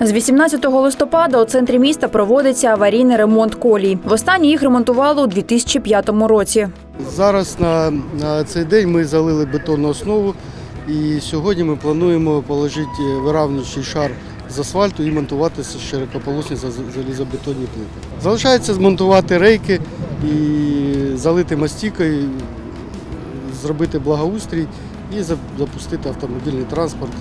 З 18 листопада у центрі міста проводиться аварійний ремонт колій. Востаннє їх ремонтували у 2005 році. Зараз на, цей день ми залили бетонну основу і сьогодні ми плануємо положити виравнюючий шар з асфальту і монтувати широкополосні залізобетонні плити. Залишається змонтувати рейки і залити мастікою, зробити благоустрій і запустити автомобільний транспорт.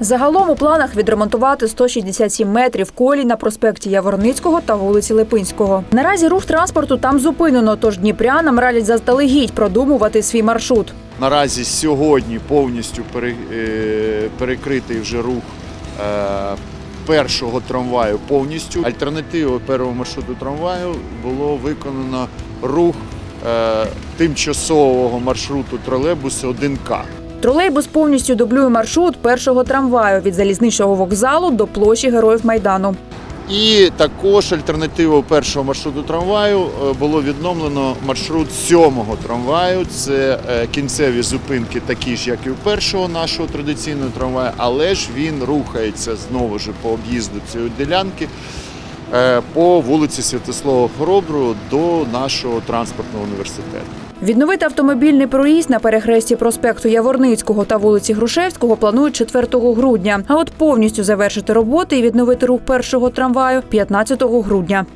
Загалом у планах відремонтувати 167 метрів колій на проспекті Яворницького та вулиці Липинського. Наразі рух транспорту там зупинено, тож дніпрянам радять заздалегідь продумувати свій маршрут. Наразі сьогодні повністю е, перекритий вже рух е, першого трамваю повністю. Альтернативою першого маршруту трамваю було виконано рух е, тимчасового маршруту тролейбусу 1К. Тролейбус повністю дублює маршрут першого трамваю від залізничного вокзалу до площі Героїв Майдану. І також альтернативою першого маршруту трамваю е, було відновлено маршрут сьомого трамваю. Це е, кінцеві зупинки, такі ж, як і у першого нашого традиційного трамваю, але ж він рухається знову ж по об'їзду цієї ділянки по вулиці Святослава Хоробру до нашого транспортного університету. Відновити автомобільний проїзд на перехресті проспекту Яворницького та вулиці Грушевського планують 4 грудня. А от повністю завершити роботи і відновити рух першого трамваю 15 грудня.